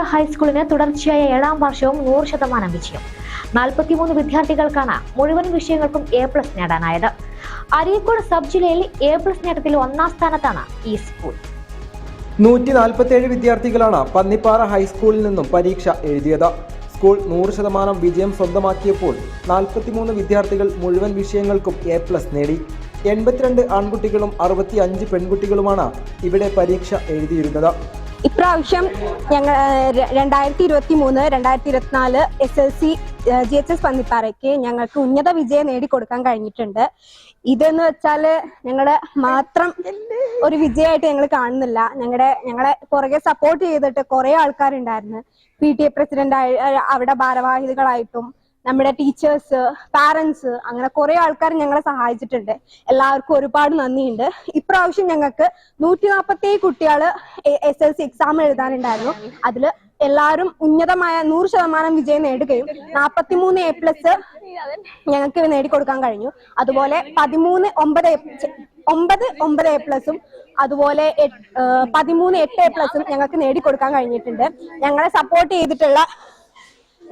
Pannippara ഹൈസ്കൂളിന് തുടർച്ചയായ ഏഴാം വർഷവും നൂറ് ശതമാനം വിജയം. നാൽപ്പത്തിമൂന്ന് വിദ്യാർത്ഥികൾക്കാണ് മുഴുവൻ വിഷയങ്ങൾക്കും എ പ്ലസ് നേടാനായത്. അരീക്കോട് സബ് ജില്ലയിൽ എ പ്ലസ് നേട്ടത്തിൽ ഒന്നാം സ്ഥാനത്താണ് ഈ സ്കൂൾ. നൂറ്റി നാൽപ്പത്തേഴ് വിദ്യാർത്ഥികളാണ് പന്നിപ്പാറ ഹൈസ്കൂളിൽ നിന്നും പരീക്ഷ എഴുതിയത്. സ്കൂൾ നൂറ് ശതമാനം വിജയം സ്വന്തമാക്കിയപ്പോൾ നാൽപ്പത്തിമൂന്ന് വിദ്യാർത്ഥികൾ മുഴുവൻ വിഷയങ്ങൾക്കും എ പ്ലസ് നേടി. എൺപത്തിരണ്ട് ആൺകുട്ടികളും അറുപത്തി അഞ്ച് പെൺകുട്ടികളുമാണ് ഇവിടെ പരീക്ഷ എഴുതിയിരുന്നത്. ഇപ്രാവശ്യം ഞങ്ങൾ രണ്ടായിരത്തി ഇരുപത്തി മൂന്ന് രണ്ടായിരത്തി ഇരുപത്തിനാല് S L C G H S പന്നിപ്പാറയ്ക്ക് ഞങ്ങൾക്ക് ഉന്നത വിജയം നേടിക്കൊടുക്കാൻ കഴിഞ്ഞിട്ടുണ്ട്. ഇതെന്ന് വെച്ചാൽ ഞങ്ങൾ മാത്രം ഒരു വിജയമായിട്ട് ഞങ്ങൾ കാണുന്നില്ല. ഞങ്ങളുടെ ഞങ്ങളെ പുറകെ സപ്പോർട്ട് ചെയ്തിട്ട് കുറെ ആൾക്കാരുണ്ടായിരുന്നു. പി ടി എ പ്രസിഡന്റ് അവിടെ ഭാരവാഹികളായിട്ടും നമ്മുടെ ടീച്ചേഴ്സ് പാരന്റ്സ് അങ്ങനെ കുറെ ആൾക്കാർ ഞങ്ങളെ സഹായിച്ചിട്ടുണ്ട്. എല്ലാവർക്കും ഒരുപാട് നന്ദിയുണ്ട്. ഇപ്രാവശ്യം ഞങ്ങൾക്ക് നൂറ്റി നാൽപ്പത്തി കുട്ടികൾ എസ് എൽ സി എക്സാം എഴുതാനുണ്ടായിരുന്നു. അതിൽ എല്ലാവരും ഉന്നതമായ നൂറ് ശതമാനം വിജയം നേടുകയും നാൽപ്പത്തിമൂന്ന് എ പ്ലസ് ഞങ്ങൾക്ക് നേടിക്കൊടുക്കാൻ കഴിഞ്ഞു. അതുപോലെ പതിമൂന്ന് ഒമ്പത് ഒമ്പത് ഒമ്പത് എ പ്ലസും അതുപോലെ പതിമൂന്ന് എട്ട് എ പ്ലസും ഞങ്ങൾക്ക് നേടിക്കൊടുക്കാൻ കഴിഞ്ഞിട്ടുണ്ട്. ഞങ്ങളെ സപ്പോർട്ട് ചെയ്തിട്ടുള്ള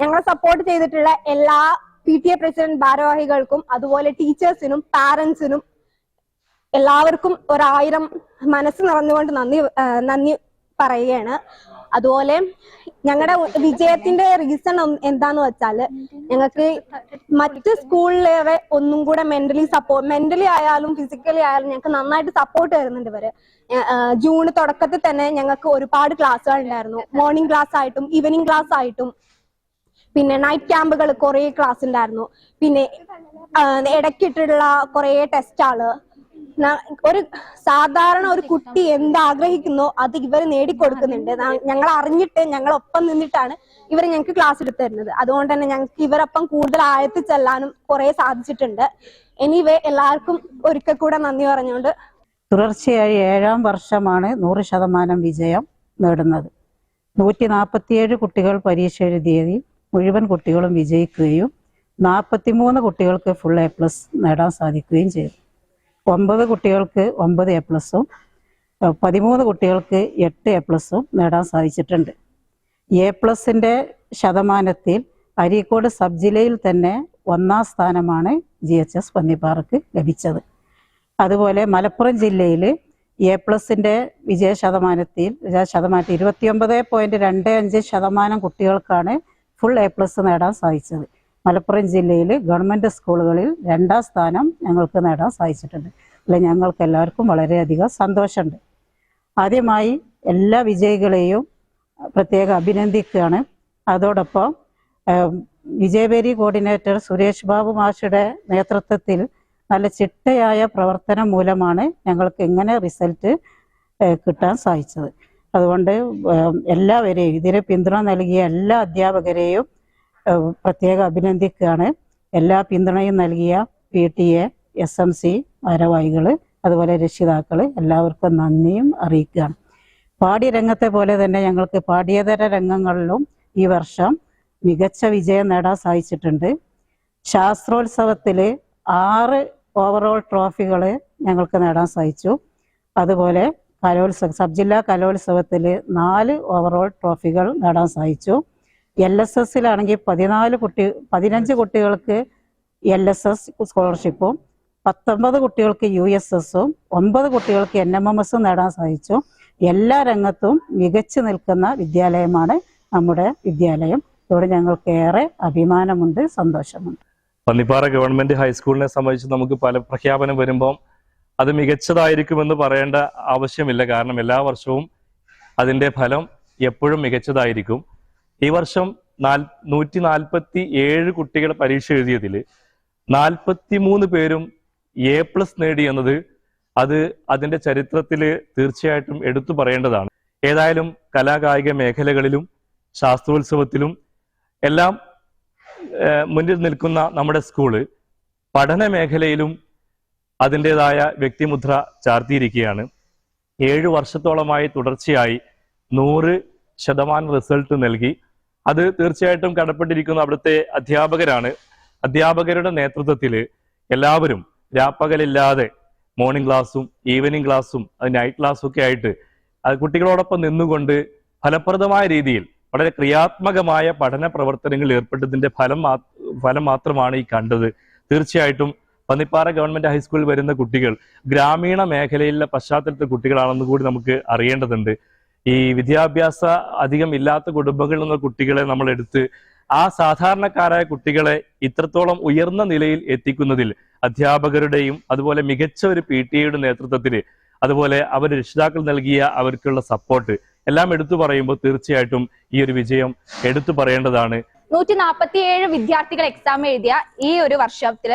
ഞങ്ങളെ സപ്പോർട്ട് ചെയ്തിട്ടുള്ള എല്ലാ പി ടി എ പ്രസിഡന്റ് ഭാരവാഹികൾക്കും അതുപോലെ ടീച്ചേഴ്സിനും പാരന്റ്സിനും എല്ലാവർക്കും ഒരായിരം മനസ്സ് നിറഞ്ഞുകൊണ്ട് നന്ദി നന്ദി പറയുകയാണ്. അതുപോലെ ഞങ്ങളുടെ വിജയത്തിന്റെ റീസൺ എന്താന്ന് വെച്ചാൽ ഞങ്ങൾക്ക് മറ്റ് സ്കൂളിലേറെ ഒന്നും കൂടെ മെന്റലി സപ്പോർട്ട് മെന്റലി ആയാലും ഫിസിക്കലി ആയാലും ഞങ്ങൾക്ക് നന്നായിട്ട് സപ്പോർട്ട് തരുന്നുണ്ട് ഇവർ. ജൂൺ തുടക്കത്തിൽ തന്നെ ഞങ്ങൾക്ക് ഒരുപാട് ക്ലാസ്സുകൾ ഉണ്ടായിരുന്നു. മോർണിംഗ് ക്ലാസ് ആയിട്ടും ഈവനിങ് ക്ലാസ് ആയിട്ടും പിന്നെ നൈറ്റ് ക്യാമ്പുകൾ കുറേ ക്ലാസ് ഉണ്ടായിരുന്നു പിന്നെ ഇടയ്ക്കിട്ടുള്ള കുറേ ടെസ്റ്റാൾ ഒരു സാധാരണ ഒരു കുട്ടി എന്താഗ്രഹിക്കുന്നോ അത് ഇവർ നേടിക്കൊടുക്കുന്നുണ്ട്. ഞങ്ങൾ അറിഞ്ഞിട്ട് ഞങ്ങൾ ഒപ്പം നിന്നിട്ടാണ് ഇവർ ഞങ്ങൾക്ക് ക്ലാസ് എടുത്തു തരുന്നത് അതുകൊണ്ട് തന്നെ ഞങ്ങൾക്ക് ഇവരൊപ്പം കൂടുതൽ ആഴത്തിൽ ചെല്ലാനും കുറെ സാധിച്ചിട്ടുണ്ട്. എനിവേ എല്ലാവർക്കും ഒരിക്കൽ കൂടെ നന്ദി പറഞ്ഞുകൊണ്ട് തുടർച്ചയായി ഏഴാം വർഷമാണ് നൂറ് ശതമാനം വിജയം നേടുന്നത്. നൂറ്റി നാൽപ്പത്തിയേഴ് കുട്ടികൾ പരീക്ഷ എഴുതിയതിൽ മുഴുവൻ കുട്ടികളും വിജയിക്കുകയും നാൽപ്പത്തിമൂന്ന് കുട്ടികൾക്ക് ഫുൾ എ പ്ലസ് നേടാൻ സാധിക്കുകയും ചെയ്തു. ഒമ്പത് കുട്ടികൾക്ക് ഒമ്പത് എ പ്ലസും പതിമൂന്ന് കുട്ടികൾക്ക് എട്ട് എ പ്ലസും നേടാൻ സാധിച്ചിട്ടുണ്ട്. എ പ്ലസിന്റെ ശതമാനത്തിൽ അരീക്കോട് സബ് ജില്ലയിൽ തന്നെ ഒന്നാം സ്ഥാനമാണ് ജി എച്ച് എസ് പന്നിപ്പാറക്ക് ലഭിച്ചത്. അതുപോലെ മലപ്പുറം ജില്ലയിൽ എ പ്ലസിന്റെ വിജയ ശതമാനത്തിൽ ശതമാനത്തിൽ ഇരുപത്തിയൊമ്പത് പോയിന്റ് രണ്ട് അഞ്ച് ശതമാനം കുട്ടികൾക്കാണ് ഫുൾ എ പ്ലസ് നേടാൻ സാധിച്ചത്. മലപ്പുറം ജില്ലയിൽ ഗവൺമെന്റ് സ്കൂളുകളിൽ രണ്ടാം സ്ഥാനം ഞങ്ങൾക്ക് നേടാൻ സാധിച്ചിട്ടുണ്ട്. അല്ല ഞങ്ങൾക്ക് എല്ലാവർക്കും വളരെയധികം സന്തോഷമുണ്ട്. ആദ്യമായി എല്ലാ വിജയികളെയും പ്രത്യേകം അഭിനന്ദിക്കുകയാണ്. അതോടൊപ്പം വിജയവേരി കോർഡിനേറ്റർ സുരേഷ് ബാബു മാഷയുടെ നേതൃത്വത്തിൽ നല്ല ചിട്ടയായ പ്രവർത്തനം മൂലമാണ് ഞങ്ങൾക്ക് ഇങ്ങനെ റിസൾട്ട് കിട്ടാൻ സാധിച്ചത്. അതുകൊണ്ട് എല്ലാവരെയും ഇതിന് പിന്തുണ നൽകിയ എല്ലാ അധ്യാപകരെയും പ്രത്യേകം അഭിനന്ദിക്കുകയാണ്. എല്ലാ പിന്തുണയും നൽകിയ P T A S M C ഭാരവാഹികൾ അതുപോലെ രക്ഷിതാക്കൾ എല്ലാവർക്കും നന്ദിയും അറിയിക്കുകയാണ്. പാഠ്യരംഗത്തെ പോലെ തന്നെ ഞങ്ങൾക്ക് പാഠ്യേതര രംഗങ്ങളിലും ഈ വർഷം മികച്ച വിജയം നേടാൻ സാധിച്ചിട്ടുണ്ട്. ശാസ്ത്രോത്സവത്തിൽ ആറ് ഓവറോൾ ട്രോഫികൾ ഞങ്ങൾക്ക് നേടാൻ സാധിച്ചു. അതുപോലെ കലോത്സവം സബ് ജില്ലാ കലോത്സവത്തിൽ നാല് ഓവറോൾ ട്രോഫികൾ നേടാൻ സാധിച്ചു. എൽ എസ് എസിലാണെങ്കിൽ പതിനാല് കുട്ടി പതിനഞ്ച് കുട്ടികൾക്ക് എൽ എസ് എസ് സ്കോളർഷിപ്പും പത്തൊമ്പത് കുട്ടികൾക്ക് യു എസ് എസും ഒമ്പത് കുട്ടികൾക്ക് എൻ എം എം എസും നേടാൻ സാധിച്ചു. എല്ലാ രംഗത്തും മികച്ചു നിൽക്കുന്ന വിദ്യാലയമാണ് നമ്മുടെ വിദ്യാലയം. ഇതോടെ ഞങ്ങൾക്ക് ഏറെ അഭിമാനമുണ്ട് സന്തോഷമുണ്ട്. പള്ളിപ്പാറ ഗവൺമെന്റ് ഹൈസ്കൂളിനെ സംബന്ധിച്ച് നമുക്ക് പല പ്രഖ്യാപനം വരുമ്പം അത് മികച്ചതായിരിക്കുമെന്ന് പറയേണ്ട ആവശ്യമില്ല. കാരണം എല്ലാ വർഷവും അതിന്റെ ഫലം എപ്പോഴും മികച്ചതായിരിക്കും. ഈ വർഷം നാൽ നൂറ്റി നാൽപ്പത്തി ഏഴ് കുട്ടികൾ പരീക്ഷ എഴുതിയതിൽ നാൽപ്പത്തി മൂന്ന് പേരും എ പ്ലസ് നേടി എന്നത് അത് അതിന്റെ ചരിത്രത്തിൽ തീർച്ചയായിട്ടും എടുത്തു പറയേണ്ടതാണ്. ഏതായാലും കലാകായിക മേഖലകളിലും ശാസ്ത്രോത്സവത്തിലും എല്ലാം മുന്നിൽ നിൽക്കുന്ന നമ്മുടെ സ്കൂൾ പഠന മേഖലയിലും അതിന്റെതായ വ്യക്തിമുദ്ര ചാർത്തിയിരിക്കുകയാണ്. ഏഴ് വർഷത്തോളമായി തുടർച്ചയായി നൂറ് ശതമാനം റിസൾട്ട് നൽകി. അത് തീർച്ചയായിട്ടും കടപ്പെട്ടിരിക്കുന്ന അവിടുത്തെ അധ്യാപകരാണ്. അധ്യാപകരുടെ നേതൃത്വത്തിൽ എല്ലാവരും രാപ്പകലില്ലാതെ മോർണിംഗ് ക്ലാസ്സും ഈവനിങ് ക്ലാസ്സും അത് നൈറ്റ് ക്ലാസ്സും ഒക്കെ ആയിട്ട് അത് കുട്ടികളോടൊപ്പം നിന്നുകൊണ്ട് ഫലപ്രദമായ രീതിയിൽ വളരെ ക്രിയാത്മകമായ പഠന പ്രവർത്തനങ്ങളിൽ ഏർപ്പെട്ടതിന്റെ ഫലം ഫലം മാത്രമാണ് ഈ കണ്ടത്. തീർച്ചയായിട്ടും പന്നിപ്പാറ ഗവൺമെന്റ് ഹൈസ്കൂളിൽ വരുന്ന കുട്ടികൾ ഗ്രാമീണ മേഖലയിലെ പശ്ചാത്തലത്തിൽ കുട്ടികളാണെന്ന് കൂടി നമുക്ക് അറിയേണ്ടതുണ്ട്. ഈ വിദ്യാഭ്യാസ അധികം ഇല്ലാത്ത കുടുംബങ്ങളിൽ നിന്നുള്ള കുട്ടികളെ നമ്മൾ എടുത്ത് ആ സാധാരണക്കാരായ കുട്ടികളെ ഇത്രത്തോളം ഉയർന്ന നിലയിൽ എത്തിക്കുന്നതിൽ അധ്യാപകരുടെയും അതുപോലെ മികച്ച ഒരു പി ടി എയുടെ നേതൃത്വത്തിൽ അതുപോലെ അവർ രക്ഷിതാക്കൾ നൽകിയ അവർക്കുള്ള സപ്പോർട്ട് എല്ലാം എടുത്തു പറയുമ്പോൾ തീർച്ചയായിട്ടും ഈ ഒരു വിജയം എടുത്തു പറയേണ്ടതാണ്. നൂറ്റി നാൽപ്പത്തിയേഴ് വിദ്യാർത്ഥികൾ എക്സാം എഴുതിയ ഈ ഒരു വർഷത്തിൽ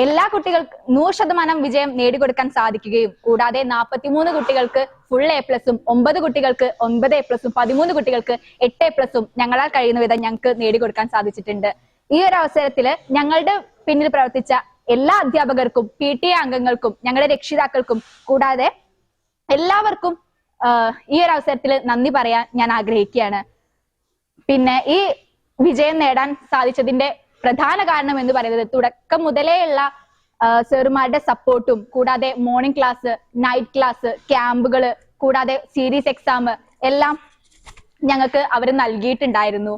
എല്ലാ കുട്ടികൾക്ക് നൂറ് ശതമാനം വിജയം നേടിക്കൊടുക്കാൻ സാധിക്കുകയും കൂടാതെ നാൽപ്പത്തിമൂന്ന് കുട്ടികൾക്ക് ഫുൾ എ പ്ലസും ഒമ്പത് കുട്ടികൾക്ക് ഒൻപത് എ പ്ലസും പതിമൂന്ന് കുട്ടികൾക്ക് എട്ട് എ പ്ലസും ഞങ്ങളാൽ കഴിയുന്ന വിധം ഞങ്ങൾക്ക് നേടിക്കൊടുക്കാൻ സാധിച്ചിട്ടുണ്ട്. ഈ ഒരു അവസരത്തിൽ ഞങ്ങളുടെ പിന്നിൽ പ്രവർത്തിച്ച എല്ലാ അധ്യാപകർക്കും പി ടി എ അംഗങ്ങൾക്കും ഞങ്ങളുടെ രക്ഷിതാക്കൾക്കും കൂടാതെ എല്ലാവർക്കും ഈ ഒരു അവസരത്തിൽ നന്ദി പറയാൻ ഞാൻ ആഗ്രഹിക്കുകയാണ്. പിന്നെ ഈ വിജയം നേടാൻ സാധിച്ചതിന്റെ പ്രധാന കാരണം എന്ന് പറയുന്നത് തുടക്കം മുതലേയുള്ള സാറുമാരുടെ സപ്പോർട്ടും കൂടാതെ മോർണിംഗ് ക്ലാസ് നൈറ്റ് ക്ലാസ് ക്യാമ്പുകൾ കൂടാതെ സീരീസ് എക്സാം എല്ലാം ഞങ്ങൾക്ക് അവർ നൽകിയിട്ടുണ്ടായിരുന്നു.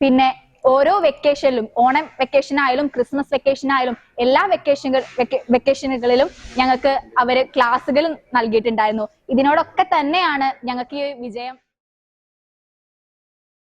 പിന്നെ ഓരോ വെക്കേഷനിലും ഓണം വെക്കേഷൻ ആയാലും ക്രിസ്മസ് വെക്കേഷൻ ആയാലും എല്ലാ വെക്കേഷനുകൾ വെക്കേഷനുകളിലും ഞങ്ങൾക്ക് അവർ ക്ലാസ്സുകൾ നൽകിയിട്ടുണ്ടായിരുന്നു. ഇതിനോടൊക്കെ തന്നെയാണ് ഞങ്ങൾക്ക് ഈ വിജയം